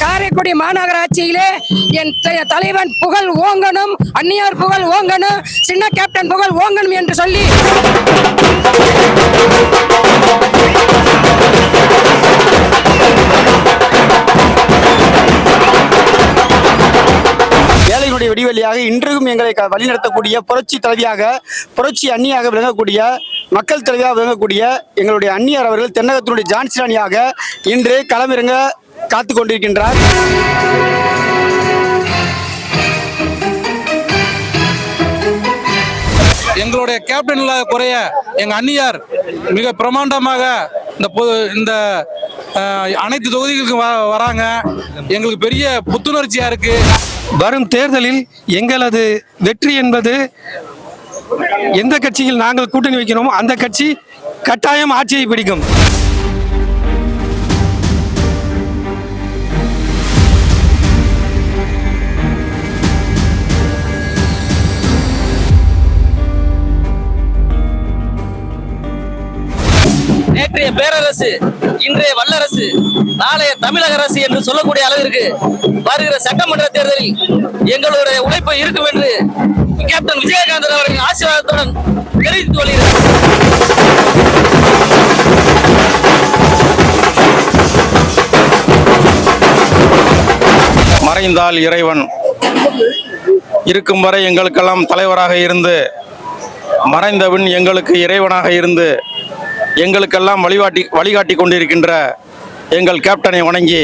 காரைக்குடி மாநகராட்சியிலே என் தலைவன் புகழ் ஓங்கணும் அந்நியார் புகழ் ஓங்கணும் சின்ன கேப்டன் புகழ் ஓங்கணும் என்று சொல்லி. ஏழைகளுடைய விடிவெளியாக இன்றும் எங்களை வழிநடத்தக்கூடிய புரட்சி தலைவியாக புரட்சி அந்நியாக விளங்கக்கூடிய மக்கள் தலைவியாக விளங்கக்கூடிய எங்களுடைய அந்நியார் அவர்கள் தென்னகத்தினுடைய ஜான்சிராணியாக இன்று களமிறங்க காத்து கொண்டிருக்கின்றார் எங்களுடைய கேப்டன் இல்லாத குறைய எங்க அந்நியார் மிக பிரமாண்டமாக இந்த இந்த அனைத்து தொகுதிகளுக்கும் வ- வராங்க. எங்களுக்கு பெரிய புத்துணர்ச்சியா இருக்கு. வரும் தேர்தலில் எங்களது வெற்றி என்பது எந்த கட்சியில் நாங்கள் கூட்டணி வைக்கிறோமோ அந்த கட்சி கட்டாயம் ஆட்சியை பிடிக்கும். நேற்றைய பேரரசு இன்றைய வல்லரசு நாளைய தமிழக அரசு என்று சொல்லக்கூடிய அளவிற்கு வருகிற சட்டமன்ற தேர்தலில் எங்களுடைய உழைப்பு இருக்கும் என்று கேப்டன் விஜயகாந்தன் அவர்களின் ஆசீர்வாதத்துடன் தெரிவித்துக் கொள்கிறேன். மறைந்தால் இறைவன். இருக்கும் வரை எங்களுக்கெல்லாம் தலைவராக இருந்து மறைந்தவன் எங்களுக்கு இறைவனாக இருந்து எங்களுக்கெல்லாம் வழிகாட்டி வழிகாட்டி கொண்டிருக்கின்ற எங்கள் கேப்டனை வணங்கி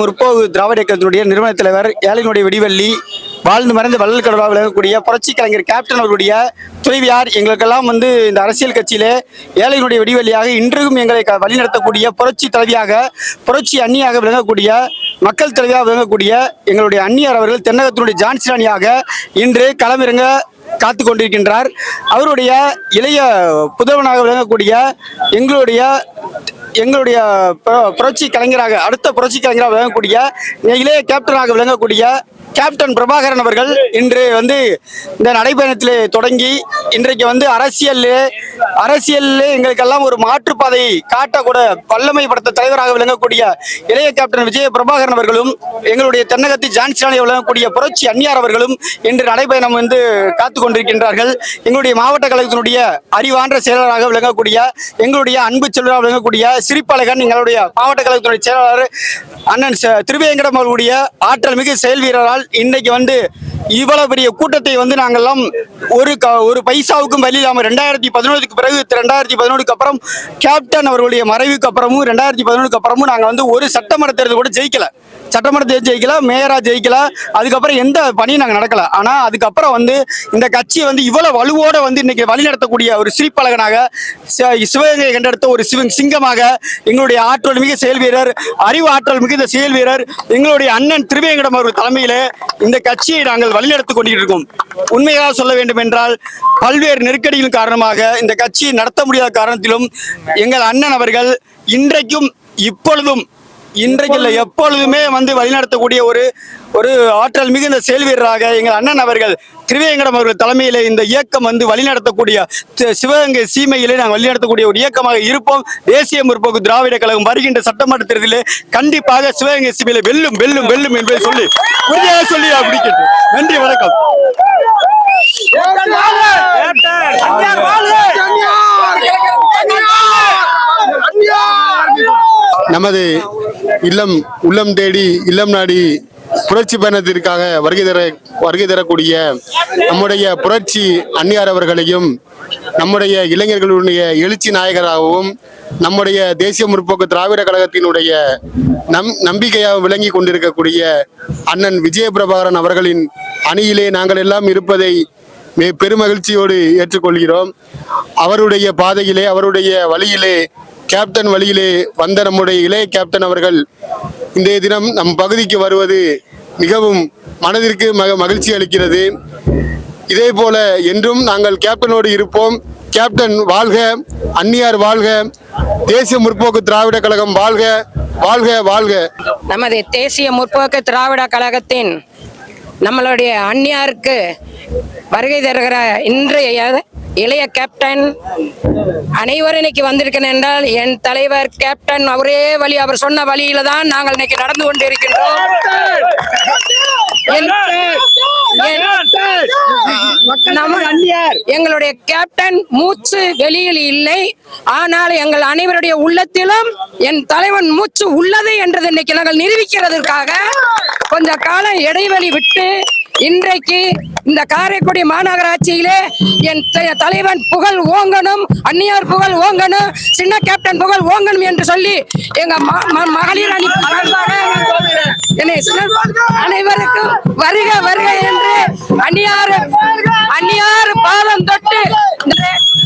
முற்போக்கு திராவிட இயக்கத்தினுடைய நிறுவன தலைவர் ஏழைகளுடைய விடிவெள்ளி வாழ்ந்து மறைந்த வள்ளல் கடலாக விளங்கக்கூடிய புரட்சி கலைஞர் கேப்டன் அவர்களுடைய துறைவியார் எங்களுக்கெல்லாம் வந்து இந்த அரசியல் கட்சியிலே ஏழைகளுடைய விடிவெளியாக இன்றும் எங்களை வழிநடத்தக்கூடிய புரட்சி தலைவியாக புரட்சி அந்நியாக விளங்கக்கூடிய மக்கள் தலைவியாக விளங்கக்கூடிய எங்களுடைய அந்நியார் அவர்கள் தென்னகத்தினுடைய ஜான்சிராணியாக இன்று களமிறங்க காத்து கொண்டிருக்கின்றார். அவருடைய இளைய புதவனாக விளங்கக்கூடிய எங்களுடைய எங்களுடைய புரட்சி கலைஞராக அடுத்த புரட்சி கலைஞராக விளங்கக்கூடிய இளைய கேப்டனாக விளங்கக்கூடிய கேப்டன் பிரபாகரன் அவர்கள் இன்று வந்து இந்த நடைபயணத்தில் தொடங்கி இன்றைக்கு வந்து அரசியல் அரசியலில் எங்களுக்கெல்லாம் ஒரு மாற்றுப்பாதையை காட்டக்கூட வல்லமை படுத்த தலைவராக விளங்கக்கூடிய இளைய கேப்டன் விஜய பிரபாகரன் அவர்களும் எங்களுடைய தென்னகத்தி ஜான்சிராணி விளங்கக்கூடிய புரட்சி அந்நியார் அவர்களும் இன்று நடைபயணம் வந்து காத்து கொண்டிருக்கின்றார்கள். எங்களுடைய மாவட்ட கழகத்தினுடைய அறிவான்ற செயலராக விளங்கக்கூடிய எங்களுடைய அன்பு செல்வராக விளங்கக்கூடிய சிரிப்பழகன் எங்களுடைய மாவட்ட கழகத்தினுடைய செயலாளர் அண்ணன் திருவேங்கடம் அவர்களுடைய ஆற்றல் மிகு செயல் வீரரால் இன்னைக்கு வந்து இவ்வளவு பெரிய கூட்டத்தை வந்து நாங்கெல்லாம் ஒரு க ஒரு பைசாவுக்கும் வழி இல்லாமல் ரெண்டாயிரத்தி பதினொன்றுக்கு பிறகு ரெண்டாயிரத்தி பதினொன்றுக்கு அப்புறம் கேப்டன் அவர்களுடைய மறைவுக்கு அப்புறமும் ரெண்டாயிரத்தி பதினொன்றுக்கு அப்புறமும் நாங்கள் வந்து ஒரு சட்டமன்ற தேர்தல் கூட ஜெயிக்கல. சட்டமன்ற தேர்தல் ஜெயிக்கல மேயரா ஜெயிக்கல. அதுக்கப்புறம் எந்த பணியும் நாங்கள் நடக்கல. ஆனா அதுக்கப்புறம் வந்து இந்த கட்சியை வந்து இவ்வளவு வலுவோட வந்து இன்னைக்கு வழிநடத்தக்கூடிய ஒரு சிரிப்பழகனாக சிவகங்கை கண்டெடுத்த ஒரு சிவ சிங்கமாக எங்களுடைய ஆற்றல் மிக செயல் வீரர் அறிவு ஆற்றல் மிகுந்த செயல் வீரர் எங்களுடைய அண்ணன் திருவேங்கடம் அவர்கள் தலைமையிலே இந்த கட்சியை நாங்கள் வழிநடத்திக் கொண்டிருக்கோம் உண்மையாக சொல்ல வேண்டும் என்றால் பல்வேறு நெருக்கடிகளின் காரணமாக இந்த கட்சியை நடத்த முடியாத காரணத்திலும் எங்கள் அண்ணன் அவர்கள் இன்றைக்கும் இப்பொழுதும் இன்றைக்கு இல்லை எப்பொழுதுமே வந்து வழிநடத்தக்கூடிய ஒரு ஒரு ஆற்றல் மிகுந்த செயல் வீரராக எங்கள் அண்ணன் அவர்கள் திருவேங்கடம் அவர்கள் தலைமையிலே இந்த இயக்கம் வந்து வழிநடத்தக்கூடிய சிவகங்கை சீமையிலே நாங்கள் வழிநடத்தக்கூடிய ஒரு இயக்கமாக இருப்போம். தேசிய முற்போக்கு திராவிட கழகம் வருகின்ற சட்டமன்ற தேர்தலிலே கண்டிப்பாக சிவகங்கை சீமையிலே வெல்லும் வெல்லும் வெல்லும் என்பதை சொல்லி உறுதியாக சொல்லி முடிக்கின்றேன். நன்றி வணக்கம். நமது இல்லம் உள்ளம் தேடி இல்லம் நாடி புரட்சி பயணத்திற்காக வருகை தர வருகை தரக்கூடிய நம்முடைய புரட்சி அந்நியார் அவர்களையும் நம்முடைய இளைஞர்களுடைய எழுச்சி நாயகராகவும் நம்முடைய தேசிய முற்போக்கு திராவிட கழகத்தினுடைய நம் நம்பிக்கையாக விளங்கி கொண்டிருக்கக்கூடிய அண்ணன் விஜய பிரபாகரன் அவர்களின் அணியிலே நாங்கள் எல்லாம் இருப்பதை மே- பெருமகிழ்ச்சியோடு ஏற்றுக்கொள்கிறோம். அவருடைய பாதையிலே அவருடைய வழியிலே கேப்டன் வழியிலே வந்த நம்முடைய இளைய கேப்டன் அவர்கள் இன்றைய தினம் நம் பகுதிக்கு வருவது மிகவும் மனதிற்கு மக மகிழ்ச்சி அளிக்கிறது. இதே போல என்றும் நாங்கள் கேப்டனோடு இருப்போம். கேப்டன் வாழ்க அந்நியார் வாழ்க தேசிய முற்போக்கு திராவிட கழகம் வாழ்க வாழ்க வாழ்க. நமது தேசிய முற்போக்கு திராவிட கழகத்தின் நம்மளுடைய அந்நியாருக்கு வருகை தருகிற இன்றைய இளைய கேப்டன் அனைவரும் இன்னைக்கு வந்திருக்கிறேன் என்றால் என் தலைவர் கேப்டன் அவரே வழி அவர் சொன்ன வழியில தான் நாங்கள் இன்னைக்கு நடந்து கொண்டிருக்கின்றோம். இருக்கின்றோம் எங்களுடைய கேப்டன் மூச்சு வெளியில் இல்லை. ஆனால் எங்கள் அனைவருடைய உள்ளத்திலும் என் தலைவன் மூச்சு உள்ளது என்றது இன்னைக்கு நாங்கள் நிரூபிக்கிறதற்காக கொஞ்ச காலம் இடைவெளி விட்டு இன்றைக்கு இந்த காரைக்குடி மாநகராட்சியிலே என் த- தலைவன் புகழ் ஓங்கணும் அந்நியார் புகழ் ஓங்கணும் சின்ன கேப்டன் புகழ் ஓங்கணும் என்று சொல்லி எங்க ம- மகளிர் அணி என்னை அனைவருக்கும் வருக வருக என்று அந்நியார் அந்நியார் பாதம் தொட்டு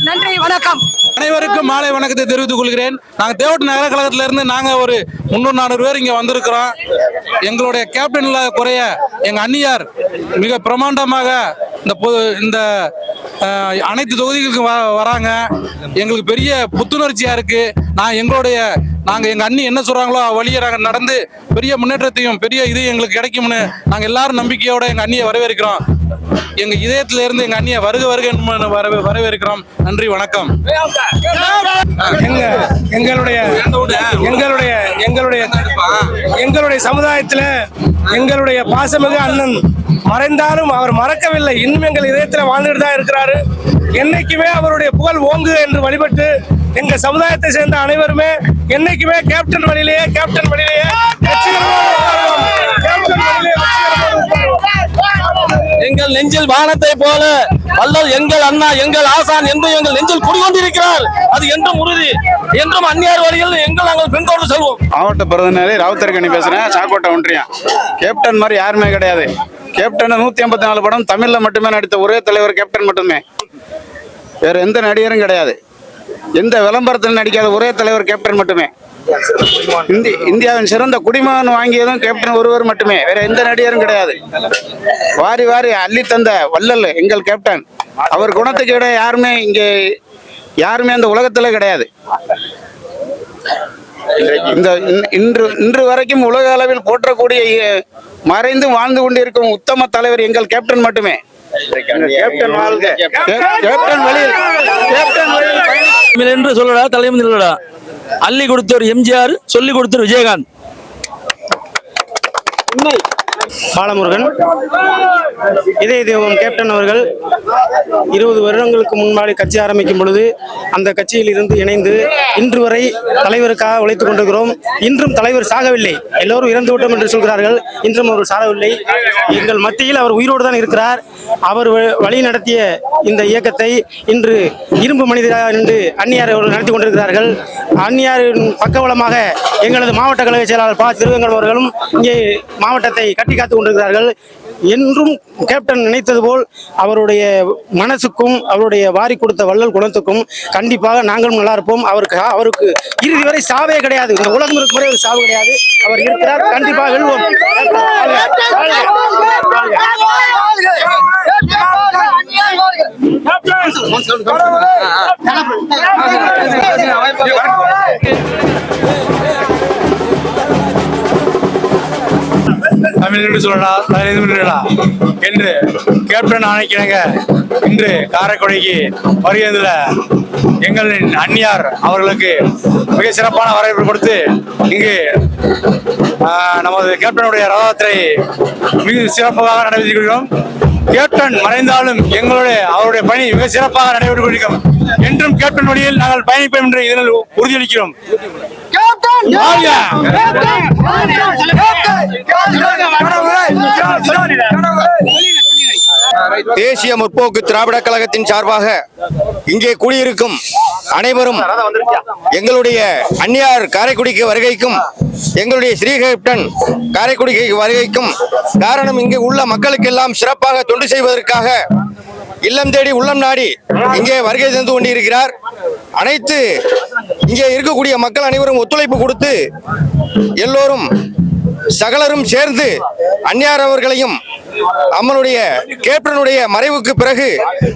நன்றி வணக்கம். அனைவருக்கும் மாலை வணக்கத்தை தெரிவித்துக் கொள்கிறேன். நாங்கள் தேவட்டு நகர கழகத்துல நாங்கள் ஒரு முன்னூறு நானூறு பேர் இங்கே வந்திருக்கிறோம். எங்களுடைய கேப்டன் இல்லாத குறைய எங்கள் அந்நியார் மிக பிரமாண்டமாக இந்த இந்த அனைத்து தொகுதிகளுக்கும் வ- வராங்க. எங்களுக்கு பெரிய புத்துணர்ச்சியா இருக்கு. நான் எங்களுடைய நாங்க எங்க அண்ணி என்ன சொல்றாங்களோ வழியை நாங்க நடந்து பெரிய முன்னேற்றத்தையும் பெரிய இது எங்களுக்கு கிடைக்கும்னு நாங்க எல்லாரும் நம்பிக்கையோட எங்க அண்ணியை வரவேற்கிறோம். எங்க இதயத்துல இருந்து எங்க அண்ணியை வருக வருக வரவே வரவேற்கிறோம். நன்றி வணக்கம். எங்களுடைய எங்களுடைய எங்களுடைய எங்களுடைய சமுதாயத்துல எங்களுடைய பாசமிகு அண்ணன் மறைந்தாலும் அவர் மறக்கவில்லை. இன்னும் எங்கள் இதயத்தில் வாழ்ந்துட்டு தான் இருக்கிறாரு. என்னைக்குமே அவருடைய புகழ் ஓங்கு என்று வழிபட்டு எங்க சமுதாயத்தை சேர்ந்த அனைவருமே என்னைக்குமே கேப்டன் வழியிலேயே கேப்டன் வழியிலேயே. எங்கள் நெஞ்சில் வானத்தை போல வல்லல் எங்கள் அண்ணா எங்கள் ஆசான் என்று எங்கள் நெஞ்சில் குடிகொண்டிருக்கிறார். அது என்றும் உறுதி. என்றும் அந்நியார் வழியில் எங்கள் நாங்கள் பின்தொடர்ந்து செல்வோம். மாவட்ட பிரதிநிதி ராவுத்தரகணி பேசுறேன். சாக்கோட்டை ஒன்றியம். கேப்டன் மாதிரி யாருமே கிடையாது. கேப்டன் நூத்தி ஐம்பத்தி நாலு படம் தமிழ்ல மட்டுமே நடித்த ஒரே தலைவர் கேப்டன் மட்டுமே. வேற எந்த நடிகரும் கிடையாது. எந்த விளம்பரத்தில் நடிக்காத ஒரே தலைவர் கேப்டன் மட்டுமே. இந்தி இந்தியாவின் சிறந்த குடிமகன் வாங்கியதும் கேப்டன் ஒருவர் மட்டுமே. வேற எந்த நடிகரும் கிடையாது. வாரி வாரி அள்ளி தந்த வள்ளல் எங்கள் கேப்டன். அவர் குணத்துக்கு விட யாருமே இங்கே யாருமே அந்த உலகத்துல கிடையாது. இந்த இன்று இன்று வரைக்கும் உலக அளவில் போற்றக்கூடிய மறைந்து வாழ்ந்து கொண்டிருக்கும் உத்தம தலைவர் எங்கள் கேப்டன் மட்டுமே. கேப்டன் வாழ்க. கேப்டன் வழியில் கேப்டன் வழியில் என்று சொல்லடா தலைமை இல்லடா அள்ளி கொடுத்தவர் எம்ஜிஆர் சொல்லி கொடுத்தவர் விஜயகாந்த். பாலமுருகன். இதய தெய்வம் கேப்டன் அவர்கள் இருபது வருடங்களுக்கு முன்பாடி கட்சி ஆரம்பிக்கும் பொழுது அந்த கட்சியில் இருந்து இணைந்து இன்று வரை தலைவருக்காக உழைத்துக் கொண்டிருக்கிறோம். இன்றும் தலைவர் சாகவில்லை. எல்லோரும் இறந்து விட்டோம் என்று சொல்கிறார்கள். இன்றும் அவர் சாகவில்லை. எங்கள் மத்தியில் அவர் உயிரோடு தான் இருக்கிறார். அவர் வ- வழி நடத்திய இந்த இயக்கத்தை இன்று இரும்பு மனிதராக நின்று அந்நியார் அவர்கள் நடத்தி கொண்டிருக்கிறார்கள். அந்நியாரின் பக்கவளமாக எங்களது மாவட்ட கழக செயலாளர் பா. திருவேங்கடம் அவர்களும் இங்கே மாவட்டத்தை கட்டி காத்துக் கொண்டிருக்கிறார்கள். என்றும் கேப்டன் நினைத்தது போல் அவருடைய மனசுக்கும் அவருடைய வாரி கொடுத்த வள்ளல் குணத்துக்கும் கண்டிப்பாக நாங்களும் நல்லா இருப்போம். அவருக்கு அவருக்கு இறுதி வரை சாவே கிடையாது. இந்த உலகம் இருக்கும் வரை ஒரு சாவு கிடையாது. அவர் இருக்கிறார். கண்டிப்பாக வெல்வோம். தமிழ் சொல்லடா தலைடா என்று கேப்டன் ஆணைக்கிணங்க இன்று காரைக்குடிக்கு வருகிறதுல எங்களின் அந்நியார் அவர்களுக்கு மிக சிறப்பான வரவேற்பு கொடுத்து இங்கு நமது கேப்டனுடைய ரதத்தை மிக சிறப்பாக நடைபெற்றுக் கொள்கிறோம் கேப்டன் மறைந்தாலும் எங்களுடைய அவருடைய பணி மிக சிறப்பாக நடைபெற்றுக் கொண்டிருக்கிறோம் என்றும் கேப்டன் வழியில் நாங்கள் பயணிப்போம் என்று இதனால் உறுதியளிக்கிறோம். தேசிய முற்போக்கு திராவிட கழகத்தின் சார்பாக இங்கே கூடியிருக்கும் அனைவரும் எங்களுடைய அந்நியார் காரைக்குடிக்கு வருகைக்கும் எங்களுடைய ஸ்ரீ கேப்டன் காரைக்குடிக்கு வருகைக்கும் காரணம் இங்கே உள்ள மக்களுக்கெல்லாம் சிறப்பாக தொண்டு செய்வதற்காக இல்லம் தேடி உள்ளம் நாடி இங்கே வருகை தந்து கொண்டிருக்கிறார். அனைத்து இங்கே இருக்கக்கூடிய மக்கள் அனைவரும் ஒத்துழைப்பு கொடுத்து எல்லோரும் சகலரும் சேர்ந்து அந்நியார் அவர்களையும் நம்மளுடைய கேப்டனுடைய மறைவுக்கு பிறகு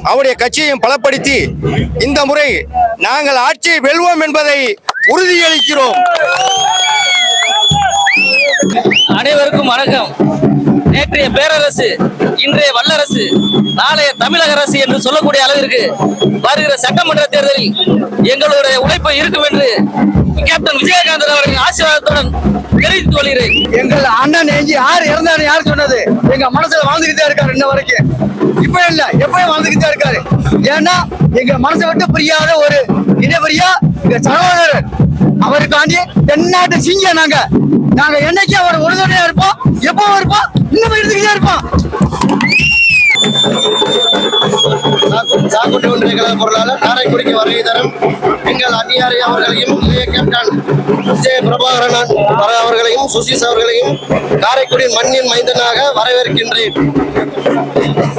அவருடைய கட்சியையும் பலப்படுத்தி இந்த முறை நாங்கள் ஆட்சியை வெல்வோம் என்பதை உறுதியளிக்கிறோம். அனைவருக்கும் வணக்கம். நேற்றைய பேரரசு இன்றைய வல்லரசு நாளைய தமிழக அரசு என்று சொல்லக்கூடிய அளவிற்கு வருகிற சட்டமன்ற தேர்தலில் எங்களுடைய உழைப்பு இருக்கும் என்று கேப்டன் விஜயகாந்தன் அவர்களின் ஆசீர்வாதத்துடன் தெரிவித்துக் கொள்கிறேன். எங்கள் அண்ணன் எங்கி யார் இறந்தாரு யார் சொன்னது? எங்க மனசுல வாழ்ந்துகிட்டே இருக்காரு இன்ன வரைக்கும். இப்ப இல்ல எப்பயும் வாழ்ந்துகிட்டே இருக்காரு. ஏன்னா எங்க மனசை விட்டு புரியாத ஒரு இனவரியா எங்க சகோதரர். அவருக்காண்டி தென்னாட்டு சிங்க நாங்க. நாங்க என்னைக்கு அவர் உறுதுணையா இருப்போம் எப்பவும் இருப்போம் இன்னும் எடுத்துக்கிட்டே இருப்பான் சாக்குட்டி ஒன்றிய கழக பொருளாளர் காரைக்குடிக்கு வருகை தரும் எங்கள் அந்நியாரை அவர்களையும் இளைய கேப்டன் விஜய பிரபாகரன் அவர்களையும் சுசீஸ் அவர்களையும் காரைக்குடி மண்ணின் மைந்தனாக வரவேற்கின்றேன்.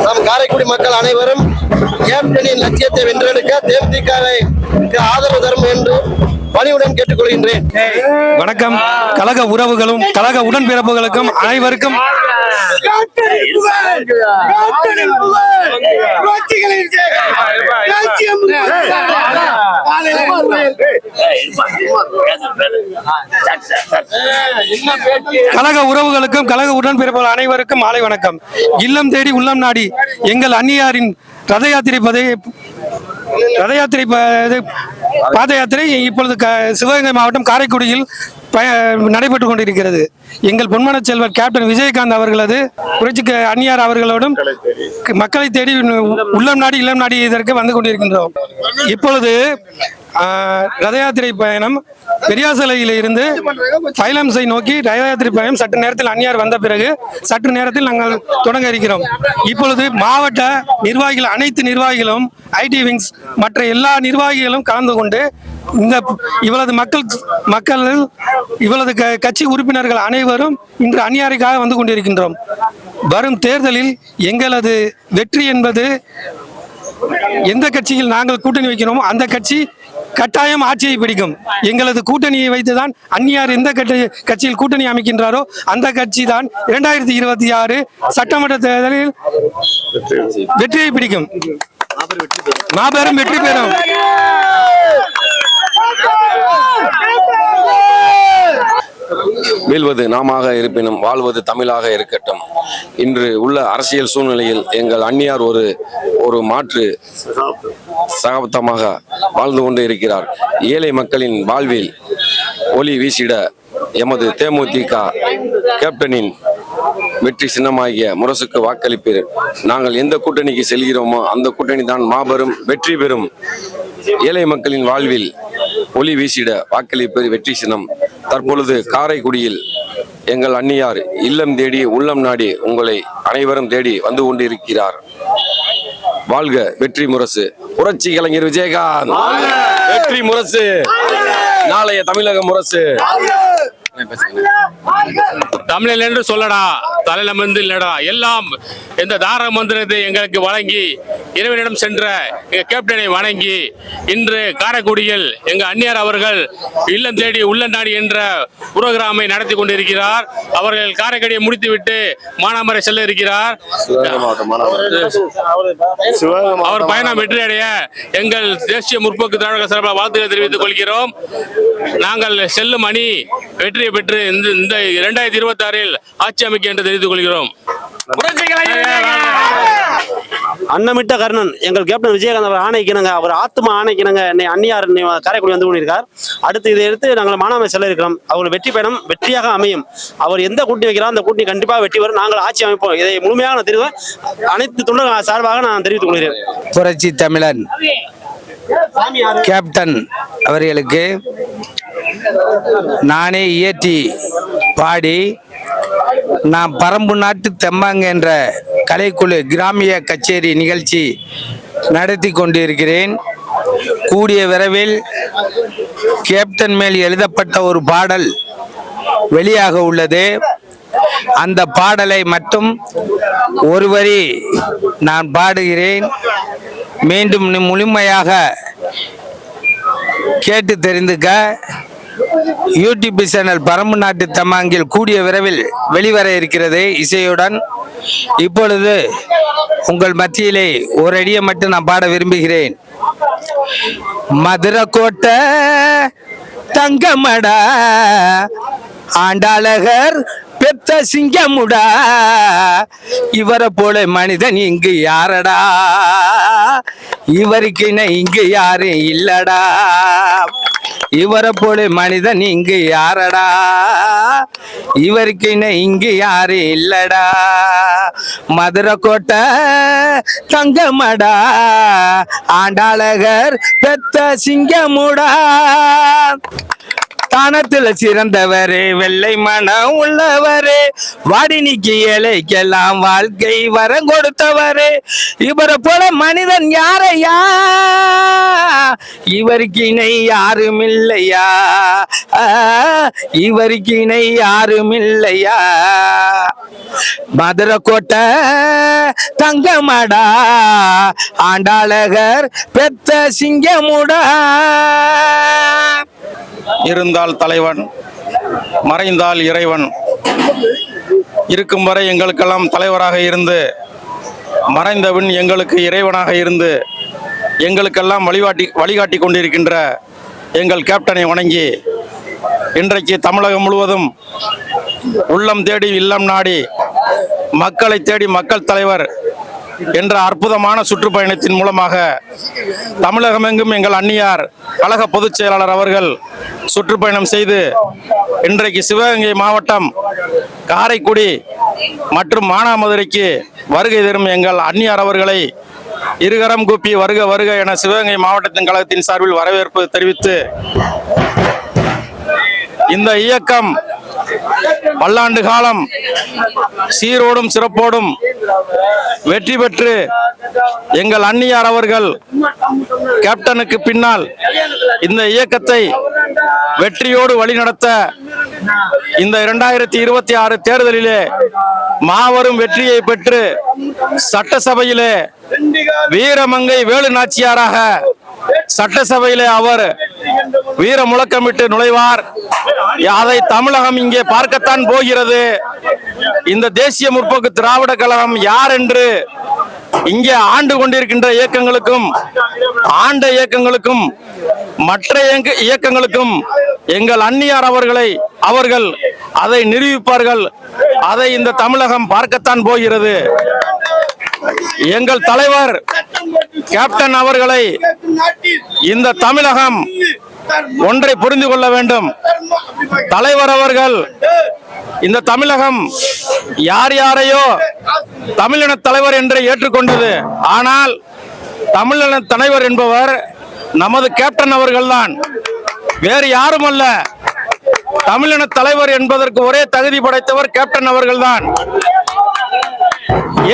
நம் காரைக்குடி மக்கள் அனைவரும் கேப்டனின் லட்சியத்தை வென்றெடுக்க தேமுதிகவை ஆதரவு தரும் என்று பணிவுடன் கேட்டுக்கொள்கின்றேன். வணக்கம். கழக உறவுகளும் கழக உடன்பிறப்புகளுக்கும் அனைவருக்கும் கழக உறவுகளுக்கும் கழக உடன்பிறப்புகள் அனைவருக்கும் மாலை வணக்கம். இல்லம் தேடி உள்ளம் நாடி எங்கள் அந்நியாரின் ரத யாத்திரை ரத யாத்திரை பாத யாத்திரை இப்பொழுது சிவகங்கை மாவட்டம் காரைக்குடியில் நடைபெற்று கொண்டிருக்கிறது. எங்கள் பொன்மன செல்வர் கேப்டன் விஜயகாந்த் அவர்களது புரட்சி க- அந்நியார் அவர்களோடும் மக்களை தேடி உள்ளம் நாடி இல்லம் நாடி இதற்கு வந்து கொண்டிருக்கின்றோம். இப்பொழுது ரத யாத்திரை பயணம் பெரியாசலையில் இருந்து பைலம்ஸை நோக்கி ரத யாத்திரை பயணம் சற்று நேரத்தில் அந்நியார் வந்த பிறகு சற்று நேரத்தில் நாங்கள் தொடங்க இருக்கிறோம். இப்பொழுது மாவட்ட நிர்வாகிகள் அனைத்து நிர்வாகிகளும் ஐடி விங்ஸ் மற்ற எல்லா நிர்வாகிகளும் கலந்து கொண்டு இந்த இவளது மக்கள் மக்கள் இவளது க- கட்சி உறுப்பினர்கள் அனைவரும் இன்று அந்நியாருக்காக வந்து கொண்டிருக்கின்றோம். வரும் தேர்தலில் எங்களது வெற்றி என்பது எந்த கட்சியில் நாங்கள் கூட்டணி வைக்கிறோமோ அந்த கட்சி கட்டாயம் ஆட்சியை பிடிக்கும். எங்களது கூட்டணியை வைத்துதான் அந்நியார் எந்த கட்சியில் கூட்டணி அமைக்கின்றாரோ அந்த கட்சி தான் இரண்டாயிரத்தி இருபத்தி ஆறு சட்டமன்ற தேர்தலில் வெற்றியை பிடிக்கும். மாபெரும் வெற்றி பெறும். வீழ்வது நாமாக இருப்பினும் வாழ்வது தமிழாக இருக்கட்டும். இன்று உள்ள அரசியல் சூழ்நிலையில் எங்கள் அந்நியார் ஒரு ஒரு மாற்று சகாப்தமாக வாழ்ந்து கொண்டு இருக்கிறார். ஏழை மக்களின் வாழ்வில் ஒளி வீசிட எமது தேமுதிக கேப்டனின் வெற்றி சின்னமாகிய முரசுக்கு வாக்களிப்பீர். நாங்கள் எந்த கூட்டணிக்கு செல்கிறோமோ அந்த கூட்டணி தான் மாபெரும் வெற்றி பெறும். ஏழை மக்களின் வாழ்வில் ஒளி வீசிட வாக்களிப்பது வெற்றி சின்னம். தற்பொழுது காரைக்குடியில் எங்கள் அந்நியார் இல்லம் தேடி உள்ளம் நாடி உங்களை அனைவரும் தேடி வந்து கொண்டிருக்கிறார். வாழ்க வெற்றி முரசு. புரட்சி கலைஞர் விஜயகாந்த். வெற்றி முரசு. நாளைய தமிழக முரசு. தமிழில் என்று சொல்லடா தலையிலமிருந்து இல்லடா. எல்லாம் இந்த தார மந்திரத்தை எங்களுக்கு வழங்கி இறைவனிடம் சென்ற எங்க கேப்டனை வணங்கி இன்று காரைக்குடியில் எங்க அந்நியார் அவர்கள் இல்லம் தேடி உள்ள நாடி என்ற புரோகிராமை நடத்தி கொண்டிருக்கிறார். அவர்கள் காரைக்குடியை முடித்துவிட்டு மானாமரை செல்ல இருக்கிறார். அவர் பயணம் வெற்றியடைய எங்கள் தேசிய முற்போக்கு தமிழக சார்பாக வாழ்த்துக்களை தெரிவித்துக் கொள்கிறோம். நாங்கள் செல்லும் அணி வெற்றியை பெற்று இந்த இந்த இரண்டாயிரத்தி இருபத்தி ஆறில் ஆட்சி அமைக்க என்று தெரிவித்துக் கொள்கிறோம். அன்னமிட்ட கர்ணன் எங்கள் கேப்டன் விஜயகாந்த் அவர் ஆணைக்கணுங்க அவர் ஆத்மா ஆணைக்கணுங்க என்னை அந்நியார் என்னை காரைக்குடி வந்து கொண்டிருக்கார். அடுத்து இதை எடுத்து நாங்கள் மானாமை செல்ல இருக்கிறோம். அவர் வெற்றி பயணம் வெற்றியாக அமையும். அவர் எந்த கூட்டணி வைக்கிறார் அந்த கூட்டணி கண்டிப்பாக வெற்றி வரும் நாங்கள் ஆட்சி அமைப்போம். இதை முழுமையாக நான் தெரிவிப்பேன் அனைத்து தொண்டர்கள் சார்பாக நான் தெரிவித்துக் கொள்கிறேன். புரட்சி தமிழன் கேப்டன் அவர்களுக்கு நானே இயற்றி பாடி நான் பரம்பு நாட்டு தெம்மாங்க என்ற கலைக்குழு கிராமிய கச்சேரி நிகழ்ச்சி நடத்தி கொண்டிருக்கிறேன். கூடிய விரைவில் கேப்டன் மேல் எழுதப்பட்ட ஒரு பாடல் வெளியாக உள்ளது. அந்த பாடலை மட்டும் ஒரு வரி நான் பாடுகிறேன். மீண்டும் முழுமையாக கேட்டு தெரிந்துக்க யூடியூப் சேனல் பரம்பு நாட்டு தமாங்கில் கூடிய விரைவில் வெளிவர இருக்கிறது. இசையுடன் இப்பொழுது உங்கள் மத்தியிலே ஒரு அடியை மட்டும் நான் பாட விரும்புகிறேன். மதுரை கோட்டை தங்கமடா ஆண்டாளகர் பெத்த சிங்கமுடா இவரை போல மனிதன் இங்கு யாரடா? இவருக்கு இங்கு யாரும் இல்லடா? இவரை போல மனிதன் இங்கு யாரடா? இவருக்கு இங்கு யாரும் இல்லடா? மதுரை கோட்டை தங்கமடா? ஆண்டாளகர் பெத்த சிங்கமுடா? தானத்துல சிறந்தவரே வெள்ளை மனம் உள்ளவரே. வாடினிக்கு ஏழைக்கெல்லாம் வாழ்க்கை வரம் கொடுத்தவரே. இவரை போல மனிதன் யாரையா? இவருக்கு இணை யாரும் இல்லையா இவருக்கு இணை யாரும் இல்லையா மதுரை கோட்டை தங்கமடா ஆண்டாளகர் பெத்த சிங்கமுடா. இருந்தால் தலைவன் மறைந்தால் இறைவன். இருக்கும் வரை எங்களுக்கெல்லாம் தலைவராக இருந்து மறைந்தவன் எங்களுக்கு இறைவனாக இருந்து எங்களுக்கெல்லாம் வழிகாட்டி வழிகாட்டி கொண்டிருக்கின்ற எங்கள் கேப்டனை வணங்கி இன்றைக்கு தமிழகம் முழுவதும் உள்ளம் தேடி இல்லம் நாடி மக்களை தேடி மக்கள் தலைவர் என்ற அற்புதமான சுற்றுப்பயணத்தின் மூலமாக தமிழகமெங்கும் எங்கள் அந்நியார் கழக பொதுச் செயலாளர் அவர்கள் சுற்றுப்பயணம் செய்து இன்றைக்கு சிவகங்கை மாவட்டம் காரைக்குடி மற்றும் மானாமதுரைக்கு வருகை தரும் எங்கள் அந்நியார் அவர்களை இருகரம் கூப்பி வருக வருக என சிவகங்கை மாவட்டத்தின் கழகத்தின் சார்பில் வரவேற்பு தெரிவித்து இந்த இயக்கம் பல்லாண்டு காலம் சீரோடும் சிறப்போடும் வெற்றி பெற்று எங்கள் அந்நியார் அவர்கள் கேப்டனுக்கு பின்னால் இந்த இயக்கத்தை வெற்றியோடு வழிநடத்த இந்த இரண்டாயிரத்தி இருபத்தி ஆறு தேர்தலிலே மாபெரும் வெற்றியை பெற்று சட்டசபையிலே வீரமங்கை வேலு நாச்சியாராக சட்டசபையிலே அவர் வீர முழக்கமிட்டு நுழைவார். அதை தமிழகம் இங்கே பார்க்கத்தான் போகிறது. இந்த தேசிய முற்போக்கு திராவிட கழகம் யார் என்று இங்கே ஆண்டு கொண்டிருக்கின்ற இயக்கங்களுக்கும் ஆண்ட இயக்கங்களுக்கும் மற்ற இயக்கங்களுக்கும் எங்கள் அந்நியார் அவர்களை அவர்கள் அதை நிரூபிப்பார்கள். அதை இந்த தமிழகம் பார்க்கத்தான் போகிறது. எங்கள் தலைவர் கேப்டன் அவர்களை இந்த தமிழகம் ஒன்றை புரிந்து கொள்ள வேண்டும். தலைவர் அவர்கள் இந்த தமிழகம் யார் யாரையோ தமிழின தலைவர் என்று ஏற்றுக்கொண்டது. ஆனால் தமிழின தலைவர் என்பவர் நமது கேப்டன் அவர்கள்தான். வேறு யாரும் அல்ல தமிழின தலைவர் என்பதற்கு ஒரே தகுதி படைத்தவர் கேப்டன் அவர்கள்தான்.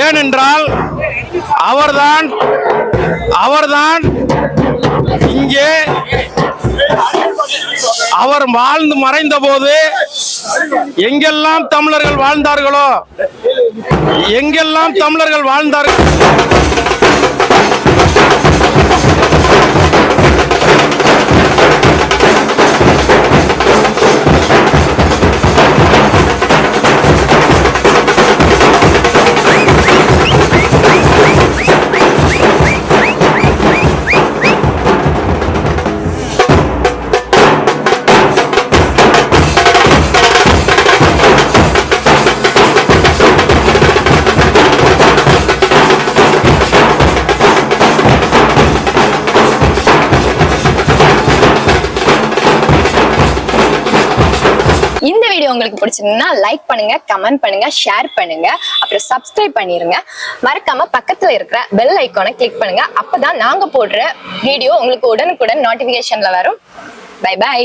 ஏனென்றால் அவர்தான் அவர்தான் இங்கே அவர் வாழ்ந்து மறைந்த போது எங்கெல்லாம் தமிழர்கள் வாழ்ந்தார்களோ எங்கெல்லாம் தமிழர்கள் வாழ்ந்தார்கள் உங்களுக்கு பிடிச்சிருந்தா லைக் பண்ணுங்க கமெண்ட் பண்ணுங்க ஷேர் பண்ணுங்க. அப்புறம் சப்ஸ்கிரைப் பண்ணிருங்க. மறக்காம பக்கத்துல இருக்கிற பெல் ஐக்கானை கிளிக் பண்ணுங்க. அப்பதான் நாங்க போடுற வீடியோ உங்களுக்கு உடனுக்குடன் நோட்டிபிகேஷன்ல வரும். By by